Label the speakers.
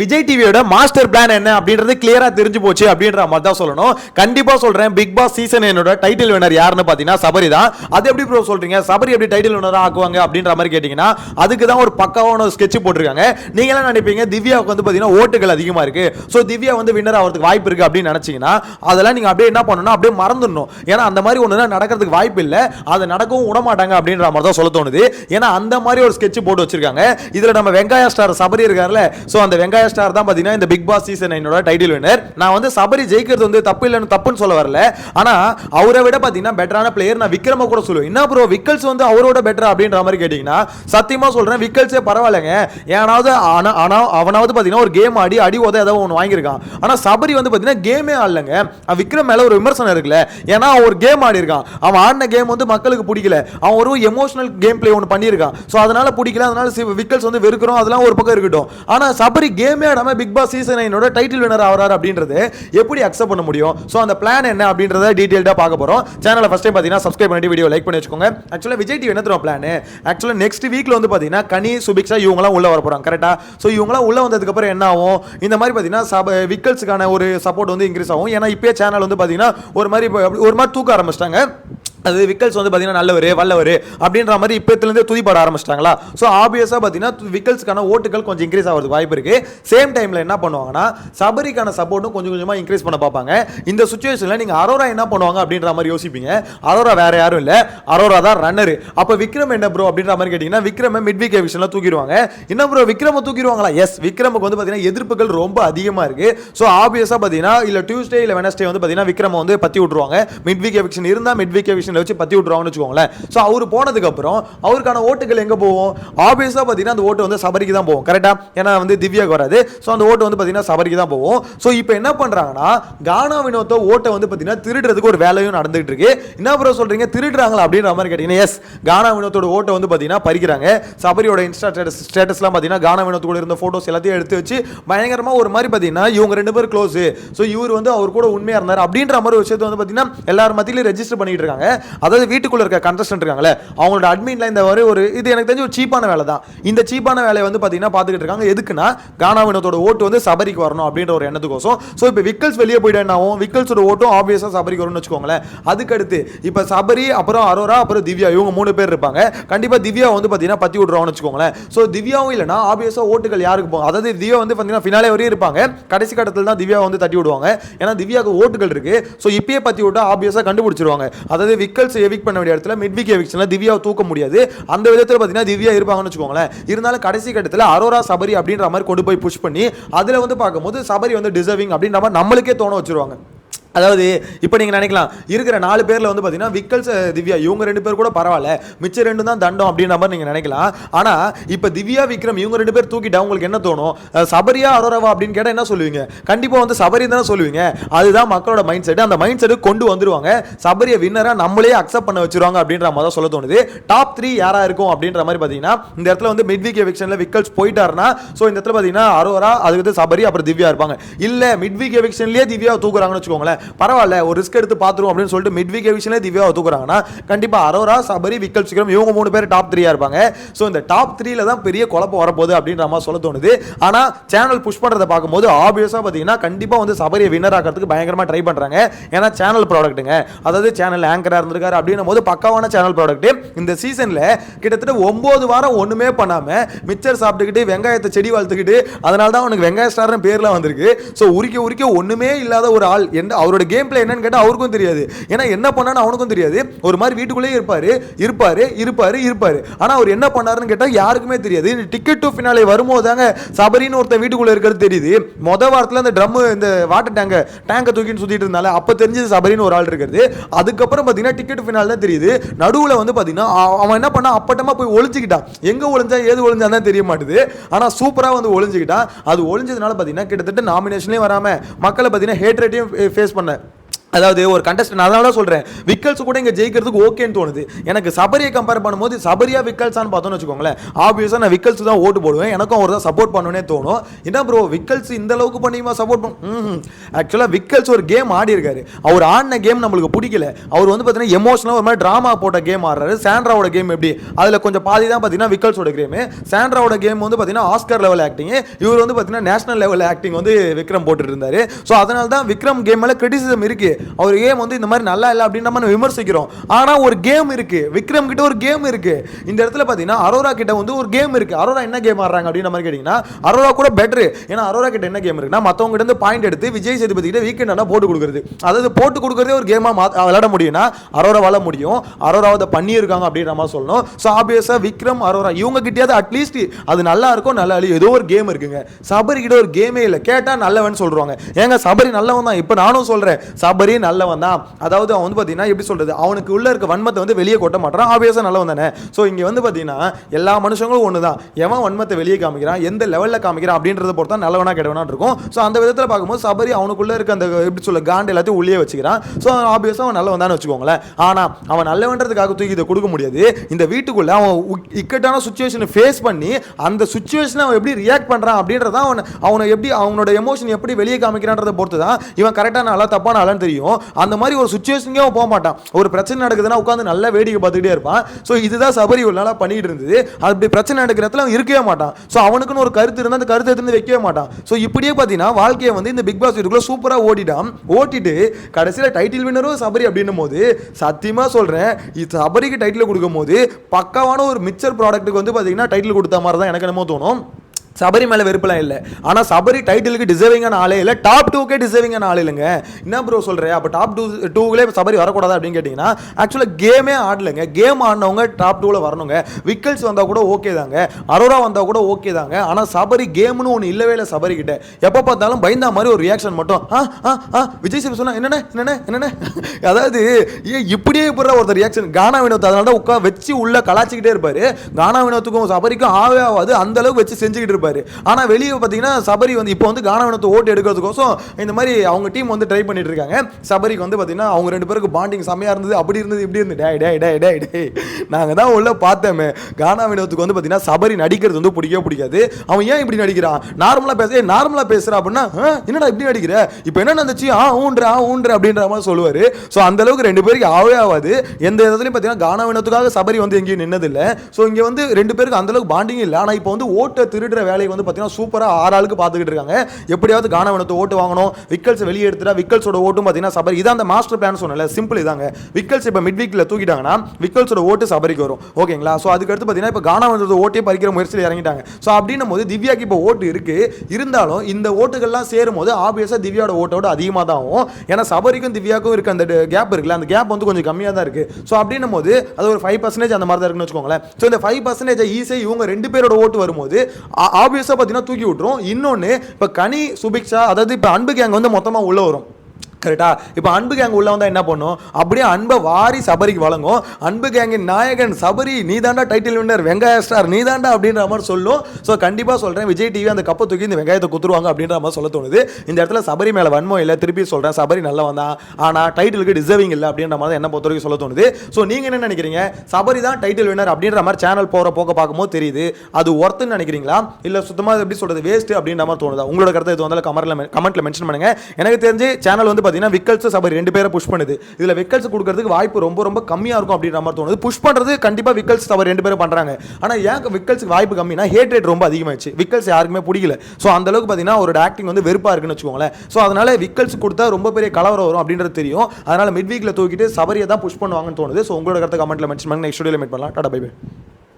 Speaker 1: விஜய் டிவியோட master plan என்ன அப்படின்றது கிளியரா தெரிஞ்சு போச்சு அப்படின்ற மாதிரி தான் சொல்லணும். கண்டிப்பா சொல்றேன் பிக் பாஸ் சீசன் என்னோட டைட்டில் வினர் யாருன்னு பாத்தீங்கன்னா சபரி தான். அது எப்படி ப்ரோ சொல்றீங்க? சபரி எப்படி டைட்டில் வினரா ஆக்குவாங்க அப்படின்ற மாதிரி கேட்டீங்கன்னா அதுக்கு தான் ஒரு பக்காவான ஸ்கெட்ச் போட்டிருக்காங்க. நீங்க எல்லாம் நினைப்பீங்க? திவ்யாவுக்கு வந்து பாத்தீங்கன்னா ஓட்டுகள் அதிகமா இருக்கு. ஸோ திவ்யா வந்து வின்னர் ஆகிறதுக்கு வாய்ப்பு இருக்கு அப்படின்னு நினைச்சீங்கன்னா அதெல்லாம் நீங்க அப்படியே என்ன பண்ணணும் அப்படியே மறந்துடணும். ஏன்னா அந்த மாதிரி ஒன்று நடக்கிறதுக்கு வாய்ப்பு இல்லை. அது நடக்கவும் விட மாட்டாங்க அப்படின்ற மாதிரி தான் சொல்ல தோணுது. ஏன்னா அந்த மாதிரி ஒரு ஸ்கெட்ச் போட்டு வச்சிருக்காங்க. இதுல நம்ம வெங்காய ஸ்டார் சபரி இருக்காருல்ல. ஸோ அந்த வெங்காய ஸ்டார் தான் பாத்தீங்கன்னா இந்த பிக் பாஸ் சீசன் என்னோட டைட்டில் வினர் நான் வந்து சபரி ஜெயிக்கிறது வந்து தப்பு இல்லைன்னு தப்புன்னு சொல்ல வரல. ஆனால் அவரை விட பாத்தீங்கன்னா பெட்டரான பிளேயர் நான் விக்ரம கூட சொல்லுவேன். என்ன ப்ரோ விக்கல்ஸ் வந்து அவரோட பெட்டர் அப்படின்ற மாதிரி கேட்டிங்கன்னா சத்தியமாக சொல்றேன் விக்கல்ஸே பரவாயில்லைங்க. ஏனாவது ஆனால் ஆனால் அவனாவது பார்த்தீங்கன்னா ஒரு கேம் ஆடி அடி உத ஏதோ ஒன்று வாங்கியிருக்கான். ஆனால் சபரி வந்து பார்த்தீங்கன்னா கேமே ஆடலங்க. விக்ரம் மேலே ஒரு விமர்சனம் இருக்குல்ல. ஏன்னா அவன் ஒரு கேம் ஆடி இருக்கான் அவன் ஆடின கேம் வந்து மக்களுக்கு பிடிக்கல. அவன் ஒரு எமோஷனல் கேம் பிளே ஒன்று பண்ணியிருக்கான். ஸோ அதனால பிடிக்கல. அதனால விக்கல்ஸ் வந்து வெறுக்கிறோம். அதெல்லாம் ஒரு பக்கம் இருக்கட்டும். ஆனால் சபரி கேம் ஆடாம பிக் பாஸ் சீசன் நைனோட டைட்டில் வினர் ஆகிறார் அப்படின்றது எப்படி அக்செப்ட் பண்ண முடியும்? ஸோ அந்த பிளான் என்ன அப்படின்றத டீட்டெயில்டாக பார்க்க போகிறோம் சேனலை ஃபஸ்ட் டைம் பார்த்தீங்கன்னா சப்ஸ்கிரைப் பண்ணிட்டு வீடியோ லைக் பண்ணி வச்சுக்கோங்க. ஆக்சுவலாக விஜய் டிவி என்ன தரும் பிளான் ஆக்சுவலாக நெக்ஸ்ட் வீக்ல வந்து பார்த்தீங்கன்னா கனி சுபிக்ஷா இவங்கலாம் உள்ள வர போகிறாங்க கரெக்டாக ஸோ இவங்களாம் உள்ள வந்ததுக்கப்புறம் என்ன ஆகும்? இந்த மாதிரி பார்த்தீங்கன்னா சப விக்கல்ஸுக்கான ஒரு சப்போர்ட் வந்து இன்க்ரீஸ் ஆகும். ஏன்னா இப்போ சேனல் வந்து பார்த்தீங்கன்னா ஒரு மாதிரி ஒரு மாதிரி தூக்க ஆரம்பிச்சிட்டாங்க. அது விக்கல்ஸ் வந்து பார்த்தீங்கன்னா நல்லவர் வல்லவர் அப்படின்ற மாதிரி இப்போத்துலேருந்து துதிப்பட ஆரம்பிச்சிட்டாங்களா? ஸோ ஆப்வியஸாக பார்த்தீங்கன்னா விக்கல்ஸ்க்கான ஓட்டுகள் கொஞ்சம் இன்க்ரீஸ் ஆகிறதுக்கு வாய்ப்பு இருக்குது சேம் டைமில் என்ன பண்ணுவாங்கன்னா சபரிக்கான சப்போர்ட்டும் கொஞ்சம் கொஞ்சமாக இன்க்ரீஸ் பண்ண பார்ப்பாங்க. இந்த சுச்சுவேஷனில் நீங்கள் அரோரா என்ன பண்ணுவாங்க அப்படின்ற மாதிரி யோசிப்பீங்க. அரோரா வேறு யாரும் இல்லை. அரோரா தான் ரன்னர் அப்போ விக்ரம் என்ன ப்ரோ அப்படின்ற மாதிரி கேட்டிங்கன்னா விக்ரம மிட் வீக் விஷனில் தூக்கிடுவாங்க. என்ன ப்ரோ விக்ரம தூக்கிடுவாங்களா? எஸ் விக்ரமுக்கு வந்து பார்த்தீங்கன்னா எதிர்ப்புகள் ரொம்ப அதிகமாக இருக்குது ஸோ ஆப்வியஸாக பார்த்தீங்கன்னா இல்லை டியூஸ்டே இல்லை வெனஸ்டே வந்து பார்த்தீங்கன்னா விக்ரம வந்து பற்றி விட்ருவாங்க மிட் வீக் எவிக்ஷன் இருந்தால் மிட் வீக் எவிக்ஷன் வச்சு பற்றி விட்ருவாங்கன்னு வச்சுக்கோங்களேன். ஸோ அவர் போனதுக்கப்புறம் அவருக்கான ஓட்டுகள் எங்கே போவோம் ஆப்வியஸாக பார்த்தீங்கன்னா அந்த ஓட்டு வந்து சபரிக்கு தான் போவோம் கரெக்டாக ஏன்னா வந்து திவ்யாக்கு வராது. ஸோ அந்த ஓட்டு வந்து பார்த்தீங்கன்னா சபரிக்கு தான் போகும். ஸோ இப்போ என்ன பண்ணுறாங்கன்னா கானா வினோத்த ஓட்டை வந்து பார்த்தீங்கன்னா திருடுறதுக்கு ஒரு வேலையும் நடந்துகிட்டு இருக்கு. என்ன ப்ரோ சொல்கிறீங்க திருடுறாங்களா அப்படின்ற மாதிரி கேட்டீங்கன்னா எஸ் கானா வினோத்தோட ஓட்டை வந்து பார்த்தீங்கன்னா பறிக்கிறாங்க. சபரியோட இன்ஸ்டா ஸ்டேட்டஸ் ஸ்டேட்டஸ்லாம் பார்த்தீங்கன்னா கானா வினோத்து கூட இருந்த ஃபோட்டோஸ் எல்லாத்தையும் எடுத்து வச்சு பயங்கரமாக ஒரு மாதிரி பார்த்தீங்கன்னா இவங்க ரெண்டு பேரும் க்ளோஸு ஸோ இவர் வந்து அவர் கூட உண்மையாக இருந்தார் அப்படின்ற மாதிரி ஒரு விஷயத்தை வந்து பார்த்தீங்கன்னா எல்லார் மத்தியிலையும் ரெஜிஸ்டர் பண்ணிட்டு இருக்காங்க. அதாவது வீட்டுக்குள்ள இருக்க கண்டஸ்டன்ட் இருக்காங்களே அவங்களோட அட்மின்ல இந்த மாதிரி ஒரு இது எனக்கு தெரிஞ்ச ஒரு சீப்பான வேலை தான். இந்த சீப்பான வேலையை வந்து பார்த்தீங்கன்னா பார்த்துக்கிட்டு இருக்காங்க. எதுக்குன்னா கானாவினத்தோட ஓட்டு வந்து சபரிக்கு வரணும் அப்படின்ற ஒரு எண்ணத்துக்கோசம். ஸோ இப்போ விக்கல்ஸ் வெளியே போயிட்டேன்னாவும் என்ன ஆகும் விக்கல்ஸோட ஓட்டும் ஆப்வியஸாக சபரிக்கு வரும்னு வச்சுக்கோங்களேன். அதுக்கடுத்து இப்போ சபரி அப்புறம் அரோரா அப்புறம் திவ்யா இவங்க மூணு பேர் இருப்பாங்க. கண்டிப்பாக திவ்யா வந்து பார்த்தீங்கன்னா பற்றி விட்றோம்னு வச்சுக்கோங்களேன். ஸோ திவ்யாவும் இல்லைனா ஆப்வியஸாக ஓட்டுகள் யாருக்கு போகும் அதாவது திவ்யா வந்து பார்த்தீங்கன்னா ஃபினாலே வரையும் இருப்பாங்க. கடைசி கட்டத்தில் தான் திவ்யா வந்து தட்டி விடுவாங்க. ஏன்னா திவ்யாவுக்கு ஓட்டுகள் இருக்குது ஸோ இப்பயே பற்றி விட்டா ஆப்வியஸாக கண்டுபிடிச்சிருவாங்க. அதாவது நிக்கல்ஸ் எவிக் பண்ண வேண்டிய இடத்துல மிட் வீக் எவிக்ஷனில் திவ்யாவை தூக்க முடியாது. அந்த விதத்தில் பார்த்தீங்கன்னா திவ்யா இருப்பாங்கன்னு வச்சுக்கோங்களேன். இருந்தாலும் கடைசி கட்டத்தில் அரோரா சபரி அப்படின்ற மாதிரி கொண்டு போய் புஷ் பண்ணி அதில் வந்து பார்க்கும்போது சபரி வந்து டிசர்விங் அப்படின்ற மாதிரி நம்மளுக்கே தோண வச்சுருவாங்க. அதாவது இப்போ நீங்கள் நினைக்கலாம் இருக்கிற நாலு பேரில் வந்து பார்த்தீங்கன்னா விக்கல்ஸ் திவ்யா இவங்க ரெண்டு பேர் கூட பரவாயில்ல. மிச்சம் ரெண்டு தான் தண்டம் அப்படின்ற மாதிரி நீங்கள் நினைக்கலாம். ஆனால் இப்போ திவ்யா விக்ரம் இவங்க ரெண்டு பேர் தூக்கிட்டா உங்களுக்கு என்ன தோணும்? சபரியா அரோராவா அப்படின்னு கேட்டால் என்ன சொல்லுவீங்க? கண்டிப்பாக வந்து சபரி தானே சொல்லுவீங்க. அதுதான் மக்களோட மைண்ட் செட் அந்த மைண்ட் செட்டு கொண்டு வந்துருவாங்க. சபரியை வின்னராக நம்மளே அக்செப்ட் பண்ண வச்சிருவாங்க அப்படின்ற மாதிரி தான் சொல்ல தோணுது. டாப் த்ரீ யாராக இருக்கும் அப்படின்ற மாதிரி பார்த்தீங்கன்னா இந்த இடத்துல வந்து மிட் வீக் எவிக்ஷனில் விக்கல்ஸ் போயிட்டாருன்னா ஸோ இந்த இடத்துல பார்த்தீங்கன்னா அரோரா அதுக்கு சபரி அப்புறம் திவ்யா இருப்பாங்க. இல்லை மிட் வீக் எவிக்ஷன்லேயே திவ்யா தூக்குறாங்கன்னு வச்சுக்கோங்களேன். பரவாயில்ல ஒரு ரிஸ்க் எடுத்து பார்த்துருவோம் அப்படின்னு சொல்லிட்டு மிட் வீக் எவிக்ஷன்லேயே திவ்யாவை தூக்குறாங்கன்னா கண்டிப்பாக அரோரா சபரி விக்கல் சிக்ரம் இவங்க மூணு பேர் டாப் த்ரீயா இருப்பாங்க. ஸோ இந்த டாப் த்ரீல தான் பெரிய குழப்பம் வரப்போகுது அப்படின்ற மாதிரி சொல்ல தோணுது. ஆனால் சேனல் புஷ் பண்ணுறதை பார்க்கும்போது ஆப்வியஸாக பார்த்தீங்கன்னா கண்டிப்பாக வந்து சபரியை வின்னர் ஆக்கிறதுக்கு பயங்கரமாக ட்ரை பண்ணுறாங்க ஏன்னா சேனல் ப்ராடக்ட்டுங்க அதாவது சேனல் ஆங்கராக இருந்திருக்காரு அப்படின்னும் போது பக்காவான சேனல் ப்ராடக்ட் இந்த சீசனில் கிட்டத்தட்ட ஒம்பது வாரம் ஒன்றுமே பண்ணாமல் மிச்சர் சாப்பிட்டுக்கிட்டு வெங்காயத்தை செடி வளர்த்துக்கிட்டு அதனால தான் அவனுக்கு வெங்காய ஸ்டார்னு பேர்லாம் வந்திருக்கு. ஸோ உரிக்க உரிக்க ஒன்றுமே இல்லாத ஒரு ஆள் என்ன அவரோட கேம் பிளே என்னன்னு கேட்டால் அவருக்கும் தெரியாது. ஏன்னா என்ன பண்ணான்னு அவனுக்கும் தெரியாது. ஒரு மாதிரி வீட்டுக்குள்ளேயே இருப்பாரு இருப்பாரு இருப்பாரு இருப்பாரு. ஆனால் அவர் என்ன பண்ணாருன்னு கேட்டால் யாருக்குமே தெரியாது. டிக்கெட் டு ஃபினாலே வரும்போது தாங்க சபரின்னு ஒருத்தன் வீட்டுக்குள்ளே இருக்கிறது தெரியுது. மொதல் வாரத்தில் அந்த ட்ரம்மு இந்த வாட்டர் டேங்கை டேங்கை தூக்கின்னு சுற்றிட்டு இருந்தால அப்போ தெரிஞ்சது சபரின்னு ஒரு ஆள் இருக்கிறது. அதுக்கப்புறம் பார்த்தீங்கன்னா டிக்கெட் ஃபினால் தான் தெரியுது. நடுவில் வந்து பார்த்தீங்கன்னா அவன் என்ன பண்ணா அப்பட்டமா போய் ஒளிஞ்சுக்கிட்டான் எங்கே ஒளிஞ்சா ஏது ஒழிஞ்சா தான் தெரிய மாட்டுது. ஆனால் சூப்பராக வந்து ஒளிஞ்சுக்கிட்டான் அது ஒளிஞ்சதுனால பார்த்தீங்கன்னா கிட்டத்தட்ட நாமினேஷன்லேயும் வராமல் மக்களை பார்த்தீங்கன்னா ஹேட்ரேட்டையும் ஃபேஸ் eh, பண்ண சொன்னேன் அதாவது ஒரு கண்டஸ்டன் அதனால தான் சொல்றேன். விக்கல்ஸ் கூட இங்கே ஜெயிக்கிறதுக்கு ஓகேன்னு தோணுது. எனக்கு சபரியை கம்பேர் பண்ணும்போது சபரியா விக்கல்ஸான்னு பார்த்தோன்னு வச்சுக்கோங்களேன். ஆப்வியஸாக நான் விக்கல்ஸ் தான் ஓட்டு போடுவேன். எனக்கும் அவர் தான் சப்போர்ட் பண்ணுவேனே தோணும். என்ன ப்ரோ விக்கல்ஸ் இந்த அளவுக்கு பண்ணியுமா சப்போர்ட் பண்ணும் ஆக்சுவலாக விக்கல்ஸ் ஒரு கேம் ஆடி இருக்காரு. அவர் ஆடின கேம் நம்மளுக்கு பிடிக்கல. அவர் வந்து பார்த்தீங்கன்னா எமோஷனலாக ஒரு மாதிரி ட்ராமா போட்ட கேம் ஆடுறாரு. சாண்ட்ராவோட கேம் எப்படி? அதில் கொஞ்சம் பாதி தான் பார்த்தீங்கன்னா விக்கல்ஸோட கேமு சாண்ட்ராவோட கேம் வந்து பார்த்தீங்கன்னா ஆஸ்கர் லெவல் ஆக்டிங் இவர் வந்து பார்த்தீங்கன்னா நேஷனல் லெவல் ஆக்டிங் வந்து விக்ரம் போட்டுட்டு இருந்தார். ஸோ அதனால தான் விக்ரம் கேம் மேலே கிரிட்டிசிசம் இருக்குது அவர் கேம் வந்து இந்த மாதிரி நல்லா இல்லை அப்படின்னு நம்ம விமர்சிக்கிறோம். ஆனால் ஒரு கேம் இருக்கு. விக்ரம் கிட்ட ஒரு கேம் இருக்கு. இந்த இடத்துல பார்த்தீங்கன்னா அரோரா கிட்ட வந்து ஒரு கேம் இருக்கு. அரோரா என்ன கேம் ஆடுறாங்க அப்படின்ற மாதிரி கேட்டிங்கன்னா அரோரா கூட பெட்ரு ஏன்னா அரோரா கிட்ட என்ன கேம் இருக்குன்னா மற்றவங்க இருந்து பாயிண்ட் எடுத்து விஜய் சேதுபதி கிட்ட வீக்கெண்ட் ஆனால் போட்டு கொடுக்குறது. அதாவது போட்டு கொடுக்குறதே ஒரு கேமாக விளையாட முடியும்னா அரோரா வாழ முடியும். அரோராவை அதை பண்ணியிருக்காங்க அப்படின்ற மாதிரி சொல்லணும். ஸோ ஆப்வியஸாக விக்ரம் அரோரா இவங்க கிட்டேயாவது அட்லீஸ்ட் அது நல்லா இருக்கும் நல்லா இல்லையோ ஏதோ ஒரு கேம் இருக்குங்க. சபரி கிட்ட ஒரு கேமே இல்லை. கேட்டால் நல்லவன் சொல்கிறாங்க ஏங்க சபரி நல்லவன் தான் இப்போ நானும் சொல்கிறேன் சபரி நல்லவன் தான். அதாவது அவன் வந்து பார்த்தீங்கன்னா எப்படி சொல்றது? அவனுக்கு உள்ள இருக்க வன்மத்தை வந்து வெளியே கொட்ட மாட்டான். ஆப்வியஸாக நல்லவன் தானே. ஸோ இங்கே வந்து பார்த்தீங்கன்னா எல்லா மனுஷங்களும் ஒன்று தான் எவன் வன்மத்தை வெளியே காமிக்கிறான்? எந்த லெவலில் காமிக்கிறான்? அப்படின்றத பொறுத்தா நல்லவனா கெடவனா இருக்கும். ஸோ அந்த விதத்தில் பார்க்கும்போது சபரி அவனுக்குள்ள இருக்க அந்த எப்படி சொல்ல காண்டு எல்லாத்தையும் உள்ளே வச்சுக்கிறான். ஸோ ஆப்வியஸாக அவன் நல்லவன் தானே வச்சுக்கோங்களேன். ஆனால் அவன் நல்லவன்றதுக்காக தூக்கி இதை கொடுக்க முடியாது. இந்த வீட்டுக்குள்ள அவன் இக்கட்டான சுச்சுவேஷனை ஃபேஸ் பண்ணி அந்த சுச்சுவேஷனை அவன் எப்படி ரியாக்ட் பண்ணுறான் அப்படின்றத அவன் அவனை எப்படி அவனோட எமோஷன் எப்படி வெளியே காமிக்கிறான்றத பொறுத்து தான் இவன் கரெக்டான ஆளா தப்பான ஆளான்னு தெரியும். அந்த மாதிரி ஒரு சுச்சுவேஷனுக்கே அவன் போக மாட்டான் ஒரு பிரச்சனை நடக்குதுன்னா உட்காந்து நல்லா வேடிக்கை பார்த்துக்கிட்டே இருப்பான். ஸோ இதுதான் சபரி ஒரு நாளாக பண்ணிட்டு இருந்தது. அப்படி பிரச்சனை நடக்கிற இடத்துல அவன் இருக்கவே மாட்டான். ஸோ அவனுக்குன்னு ஒரு கருத்து இருந்தால் அந்த கருத்தை எடுத்து வைக்கவே மாட்டான். ஸோ இப்படியே பார்த்தீங்கன்னா வாழ்க்கையை வந்து இந்த பிக் பாஸ் வீட்டுக்குள்ள சூப்பராக ஓட்டிட்டான் ஓட்டிட்டு கடைசியில் டைட்டில் வின்னரும் சபரி அப்படின்னும் போது சத்தியமாக சொல்கிறேன் இது சபரிக்கு டைட்டில் கொடுக்கும் போது பக்காவான ஒரு மிக்சர் ப்ராடக்ட்டுக்கு வந்து பார்த்தீங்கன்னா டைட்டில் கொடுத்த மாதிரி தான் எனக்கு என்னமோ தோணும். சபரி மேலே வெறுப்பெல்லாம் இல்லை. ஆனால் சபரி டைட்டிலுக்கு டிசர்விங்கான ஆளே இல்லை. டாப் டூக்கே டிசர்விங்கான ஆள் இல்லைங்க. என்ன ப்ரோ சொல்கிறேன் அப்போ டாப் டூ டூவிலே சபரி வரக்கூடாது அப்படின்னு கேட்டிங்கன்னா ஆக்சுவலாக கேமே ஆடலைங்க. கேம் ஆடினவங்க டாப் டூவில் வரணுங்க. விக்கல்ஸ் வந்தால் கூட ஓகே தாங்க. அரோரா வந்தால் கூட ஓகே தாங்க. ஆனால் சபரி கேம்னு ஒன்று இல்லவே இல்லை சபரி கிட்ட. எப்போ பார்த்தாலும் பயந்தா மாதிரி ஒரு ரியாக்ஷன் மட்டும். ஆ ஆ ஆ விஜய் சிவ சொன்னா என்னென்ன என்னென்ன என்னென்ன அதாவது ஏ இப்படியே இப்படி ஒருத்தர் ரியாக்ஷன் கானா வினோத் அதனால தான் உட்கா வச்சு உள்ள கலாச்சிக்கிட்டே இருப்பார். கானா வினோத்துக்கும் சபரிக்கும் ஆவே ஆகாது. அந்த அளவுக்கு வச்சு செஞ்சுக்கிட்டு இருப்பார். ஆனா வெளியே பார்த்தீங்கன்னா சபரி வந்து இப்போ வந்து கானவனத்தை ஓட்டு எடுக்கிறதுக்கோசம் இந்த மாதிரி அவங்க டீம் வந்து ட்ரை பண்ணிட்டு இருக்காங்க. சபரிக்கு வந்து பார்த்தீங்கன்னா அவங்க ரெண்டு பேருக்கு பாண்டிங் செம்மையாக இருந்தது. அப்படி இருந்தது இப்படி இருந்தது. டே டே டே டே டே நாங்கள் தான் உள்ள பார்த்தோமே. கானா வினோத்துக்கு வந்து பார்த்தீங்கன்னா சபரி நடிக்கிறது வந்து பிடிக்கவே பிடிக்காது. அவன் ஏன் இப்படி நடிக்கிறான்? நார்மலாக பேச நார்மலாக பேசுகிறா அப்படின்னா என்னடா இப்படி நடிக்கிற? இப்போ என்ன நடந்துச்சு? ஆ ஊன்ற ஆ ஊன்ற அப்படின்ற மாதிரி சொல்லுவார். ஸோ அந்த அளவுக்கு ரெண்டு பேருக்கு ஆவே ஆகாது. எந்த இடத்துலையும் பார்த்தீங்கன்னா கானா வினோத்துக்காக சபரி வந்து எங்கேயும் நின்னதில்லை. ஸோ இங்கே வந்து ரெண்டு பேருக்கு அந்தளவுக்கு பாண்டிங் இல்லை. ஆனால் இப்போ வந்து ஓட்டை திருடுற வேலையை வந்து பார்த்தீங்கன்னா சூப்பராக ஆறு ஆளுக்கு பார்த்துக்கிட்டு இருக்காங்க. எப்படியாவது கானவனத்தை ஓட்டு வாங்கணும். விக்கல்ஸ் வெளியே எடுத்துட்டா விக்கல்ஸோட ஓட்டும் பார்த்தீங்கன்னா சபரி. இதான் அந்த மாஸ்டர் பிளான் சொன்னல சிம்பிள் இதாங்க. விக்கல்ஸ் இப்போ மிட் வீக்கில் தூக்கிட்டாங்கன்னா விக்கல்ஸோட ஓட்டு சபரிக்கு வரும். ஓகேங்களா? ஸோ அதுக்கடுத்து பார்த்தீங்கன்னா இப்போ கானா ஓட்டே பறிக்கிற முயற்சியில் இறங்கிட்டாங்க. ஸோ அப்படின்னும் போது திவ்யாக்கு இப்போ ஓட்டு இருக்குது இருந்தாலும் இந்த ஓட்டுகள்லாம் சேரும் போது ஆப்வியஸாக திவ்யாவோட ஓட்டோட அதிகமாக தான் ஆகும். ஏன்னா சபரிக்கும் திவ்யாக்கும் இருக்க அந்த கேப் இருக்குல்ல அந்த கேப் வந்து கொஞ்சம் கம்மியாக தான் இருக்குது ஸோ அப்படின்னும் போது அது ஒரு ஃபைவ் பர்சன்டேஜ் அந்த மாதிரி தான் இருக்குன்னு வச்சுக்கோங்களேன். ஸோ இந்த ஃபைவ் பர்சன்டேஜ் ஈஸியாக இவங்க ரெண்டு பேரோட ஓட்டு வரும்போது ஆப்வியஸாக பார்த்தீங்கன்னா தூக்கி விட்டுரும். இன்னொன்று இப்போ கனி சுபிக்ஷா அதாவது இப்போ அன்பு கேங் வந்து மொத்தமாக உள்ள வரும். கரெக்டா இப்போ அன்பு கேங் உள்ள வந்தால் என்ன பண்ணும்? அப்படியே அன்பை வாரி சபரிக்கு வழங்கும். அன்பு கேங்கின் நாயகன் சபரி நீ தாண்டா டைட்டில் வின்னர் வெங்காய ஸ்டார் நீ தாண்டா அப்படின்ற மாதிரி சொல்லும். ஸோ கண்டிப்பாக சொல்கிறேன் விஜய் டிவி அந்த கப்பை தூக்கி இந்த வெங்காயத்தை குத்துருவாங்க அப்படின்ற மாதிரி சொல்ல தோணுது. இந்த இடத்துல சபரி மேலே வன்மோ இல்லை திருப்பி சொல்கிறேன் சபரி நல்ல வந்தான் ஆனால் டைட்டிலுக்கு டிசர்விங் இல்லை அப்படின்ற மாதிரி என்ன பொறுத்த வரைக்கும் சொல்ல தோணுது. ஸோ நீங்கள் என்ன நினைக்கிறீங்க? சபரி தான் டைட்டில் வின்னர் அப்படின்ற மாதிரி சேனல் போகிற போக்க பார்க்கும்போது தெரியுது. அது ஒர்த்துன்னு நினைக்கிறீங்களா? இல்லை சுத்தமாக எப்படி சொல்கிறது வேஸ்ட் அப்படின்ற மாதிரி தோணுதா? உங்களோட கருத்தை இது வந்தாலும் கமரில் கமெண்ட்டில் மென்ஷன் பண்ணுங்கள் எனக்கு தெரிஞ்சு சேனல் வந்து பார்த்தீங்கன்னா விக்கல்ஸ் சபரி ரெண்டு பேரை புஷ் பண்ணுது. இதில் விக்கல்ஸ் கொடுக்கறதுக்கு வாய்ப்பு ரொம்ப ரொம்ப கம்மியாக இருக்கும் அப்படின்ற மாதிரி தோணுது. புஷ் பண்ணுறது கண்டிப்பாக விக்கல்ஸ் சபரி ரெண்டு பேரும் பண்ணுறாங்க ஆனால் ஏன் விக்கல்ஸுக்கு வாய்ப்பு கம்மினா ஹேட் ரேட் ரொம்ப அதிகமாகிடுச்சு விக்கல்ஸ் யாருக்குமே பிடிக்கல. ஸோ அந்த அளவுக்கு பார்த்தீங்கன்னா ஒரு ஆக்டிங் வந்து வெறுப்பாக இருக்குன்னு வச்சுக்கோங்களேன். ஸோ அதனால விக்கல்ஸ் கொடுத்தா ரொம்ப பெரிய கலவரம் வரும் அப்படின்றது தெரியும். அதனால மிட் வீக்கில் தூக்கிட்டு சபரியை தான் புஷ் பண்ணுவாங்கன்னு தோணுது. ஸோ உங்களோட கருத்தை கமெண்ட்ல மென்ஷன் பண்ணி நெக்ஸ்ட் வீடியோவில் மீட் பண்ணலாம். Tata bye by